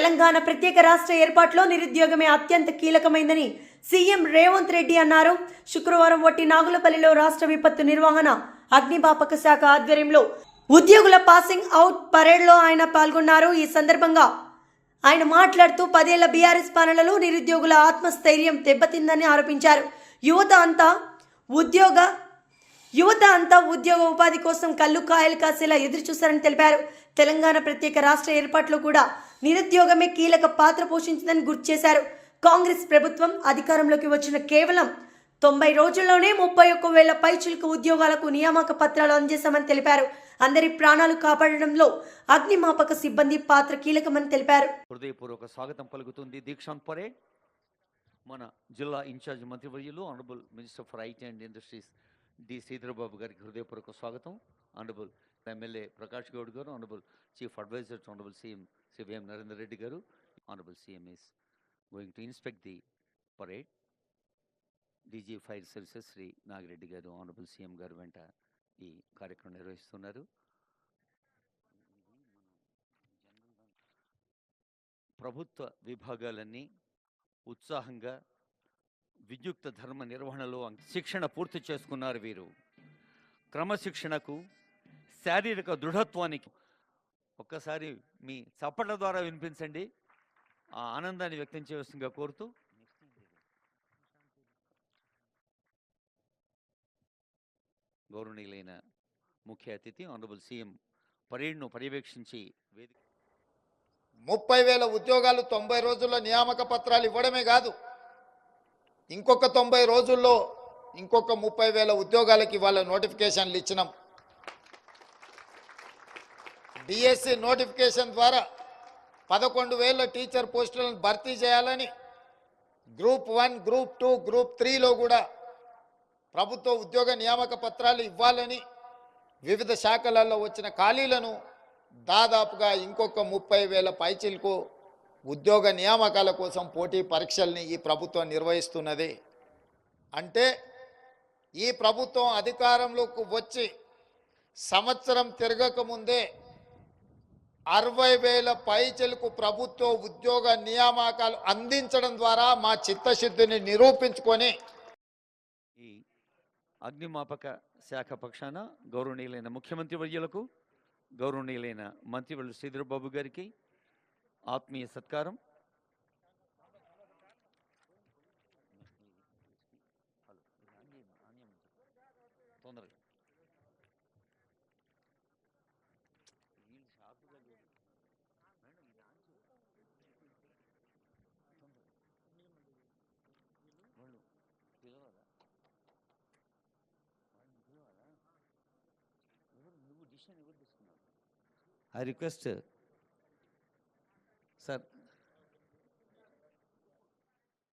తెలంగాణ ప్రత్యేక రాష్ట్ర ఏర్పాటులో నిరుద్యోగమే అత్యంత కీలకమైందని సీఎం రేవంత్ రెడ్డి అన్నారు. శుక్రవారం ఒట్టి నాగులపల్లిలో రాష్ట్ర విపత్తు నిర్వహణ అగ్నిపాపక శాఖ ఆధ్వర్యంలో ఉద్యోగుల పాసింగ్ అవుట్ పరేడ్లో ఆయన పాల్గొన్నారు. ఈ సందర్భంగా ఆయన మాట్లాడుతూ పదేళ్ళ బీఆర్ఎస్ పాలనలో నిరుద్యోగుల ఆత్మస్థైర్యం దెబ్బతిందని ఆరోపించారు. యువత అంతా ఉద్యోగ యువత అంతా ఉద్యోగ ఉపాధి కోసం కళ్ళు కాయలు కాసేలా ఎదురు చూశారని తెలిపారు. తెలంగాణ ప్రత్యేక రాష్ట్ర ఏర్పాట్లో కూడా నిరుద్యోగమే కీలక పాత్ర పోషించిందని గుర్తు చేశారు. కాంగ్రెస్ ప్రభుత్వం అధికారంలోకి వచ్చిన కేవలం తొంభై రోజుల్లోనే ముప్పై ఒక్క వేల పైచులకు ఉద్యోగాలకు నియామక పత్రాలు అందజేశామని తెలిపారు. అందరి ప్రాణాలు కాపాడడంలో అగ్నిమాపక సిబ్బంది పాత్ర కీలకమని తెలిపారు. హృదయపూర్వక స్వాగతం పలుకుతుంది దీక్షాంత్ పరే. మన జిల్లా ఇన్ఛార్జ్ మంత్రివర్యులు honourable minister for IT and industries D Sridhar Babu గారికి హృదయపూర్వక స్వాగతం. Honourable MLA Prakash Goud garu honourable chief adviser honourable CM Shri VM Narender Reddy garu honourable CM is going to inspect the parade. DG fire services Shri Nagireddy garu honourable CM గారు వెంట ఈ కార్యక్రమం నిర్వహిస్తున్నారు. ప్రభుత్వ విభాగాలన్నీ ఉత్సాహంగా విద్యుక్త ధర్మ నిర్వహణలో శిక్షణ పూర్తి చేసుకున్నారు వీరు. క్రమశిక్షణకు శారీరక దృఢత్వానికి ఒక్కసారి మీ చప్పట్ల ద్వారా వినిపించండి. ఆ ఆనందాన్ని వ్యక్తం చేయవలసిందిగా కోరుతూ గౌరవనీయులైన ముఖ్య అతిథి ఆనరబుల్ సీఎం పరేడ్ను పర్యవేక్షించి వేదిక ముప్పై వేల ఉద్యోగాలు తొంభై రోజుల్లో నియామక పత్రాలు ఇవ్వడమే కాదు ఇంకొక తొంభై రోజుల్లో ఇంకొక ముప్పై వేల ఉద్యోగాలకి ఇవాళ నోటిఫికేషన్లు ఇచ్చినాం. డిఎస్సి నోటిఫికేషన్ ద్వారా పదకొండు వేల టీచర్ పోస్టులను భర్తీ చేయాలని group one group two group త్రీలో కూడా ప్రభుత్వ ఉద్యోగ నియామక పత్రాలు ఇవ్వాలని వివిధ శాఖలలో వచ్చిన ఖాళీలను దాదాపుగా ఇంకొక ముప్పై వేల పైచిలకు ఉద్యోగ నియామకాల కోసం పోటీ పరీక్షల్ని ఈ ప్రభుత్వం నిర్వహిస్తున్నది. అంటే ఈ ప్రభుత్వం అధికారంలోకి వచ్చి సంవత్సరం తిరగక ముందే అరవై వేల పైచలకు ప్రభుత్వ ఉద్యోగ నియామకాలు అందించడం ద్వారా మా చిత్తశుద్ధిని నిరూపించుకొని ఈ అగ్నిమాపక శాఖ పక్షాన గౌరవనీయులైన ముఖ్యమంత్రి వర్యులకు గౌరవనీయులైన మంత్రివర్యులు శ్రీధరబాబు గారికి ఆత్మీయ సత్కారం. తొందరగా. I request, Sir,